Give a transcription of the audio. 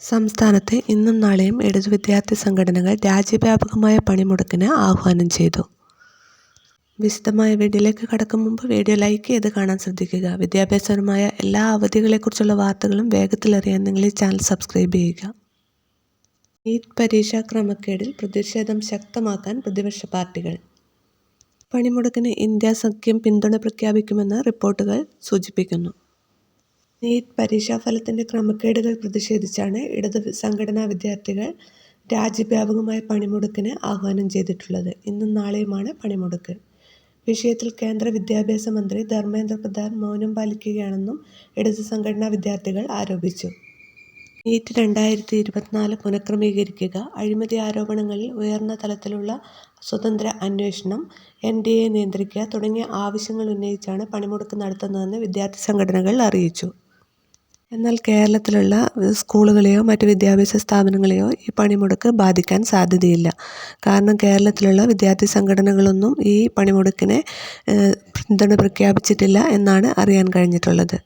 സംസ്ഥാനത്ത് ഇന്നും നാളെയും ഇടതു വിദ്യാർത്ഥി സംഘടനകൾ രാജ്യവ്യാപകമായ പണിമുടക്കിന് ആഹ്വാനം ചെയ്തു. വിശദമായ വീഡിയോയിലേക്ക് കടക്കും മുമ്പ് വീഡിയോ ലൈക്ക് ചെയ്ത് കാണാൻ ശ്രദ്ധിക്കുക. വിദ്യാഭ്യാസപരമായ എല്ലാ അവധികളെക്കുറിച്ചുള്ള വാർത്തകളും വേഗത്തിലറിയാൻ നിങ്ങൾ ഈ ചാനൽ സബ്സ്ക്രൈബ് ചെയ്യുക. നീറ്റ് പരീക്ഷാ ക്രമക്കേടിൽ പ്രതിഷേധം ശക്തമാക്കാൻ പ്രതിപക്ഷ പാർട്ടികൾ. പണിമുടക്കിന് ഇന്ത്യ സഖ്യം പിന്തുണ പ്രഖ്യാപിക്കുമെന്ന് റിപ്പോർട്ടുകൾ സൂചിപ്പിക്കുന്നു. നീറ്റ് പരീക്ഷാഫലത്തിന്റെ ക്രമക്കേടുകൾ പ്രതിഷേധിച്ചാണ് ഇടത് സംഘടനാ വിദ്യാർത്ഥികൾ രാജ്യവ്യാപകമായ പണിമുടക്കിന് ആഹ്വാനം ചെയ്തിട്ടുള്ളത്. ഇന്നും നാളെയുമാണ് പണിമുടക്ക്. വിഷയത്തിൽ കേന്ദ്ര വിദ്യാഭ്യാസ മന്ത്രി ധർമ്മേന്ദ്ര പ്രധാൻ മൗനം പാലിക്കുകയാണെന്നും ഇടത് സംഘടനാ വിദ്യാർത്ഥികൾ ആരോപിച്ചു. നീറ്റ് രണ്ടായിരത്തി ഇരുപത്തിനാല് പുനഃക്രമീകരിക്കുക അഴിമതി ആരോപണങ്ങളിൽ ഉയർന്ന തലത്തിലുള്ള സ്വതന്ത്ര അന്വേഷണം എൻ ഡി എ നിയന്ത്രിക്കുക തുടങ്ങിയ ആവശ്യങ്ങൾ ഉന്നയിച്ചാണ് പണിമുടക്ക് നടത്തുന്നതെന്ന് വിദ്യാർത്ഥി സംഘടനകൾ അറിയിച്ചു. എന്നാൽ കേരളത്തിലുള്ള സ്കൂളുകളെയോ മറ്റ് വിദ്യാഭ്യാസ സ്ഥാപനങ്ങളെയോ ഈ പണിമുടക്ക് ബാധിക്കാൻ സാധ്യതയില്ല. കാരണം കേരളത്തിലുള്ള വിദ്യാർത്ഥി സംഘടനകളൊന്നും ഈ പണിമുടക്കിനെ പിന്തുണ പ്രഖ്യാപിച്ചിട്ടില്ല എന്നാണ് അറിയാൻ കഴിഞ്ഞിട്ടുള്ളത്.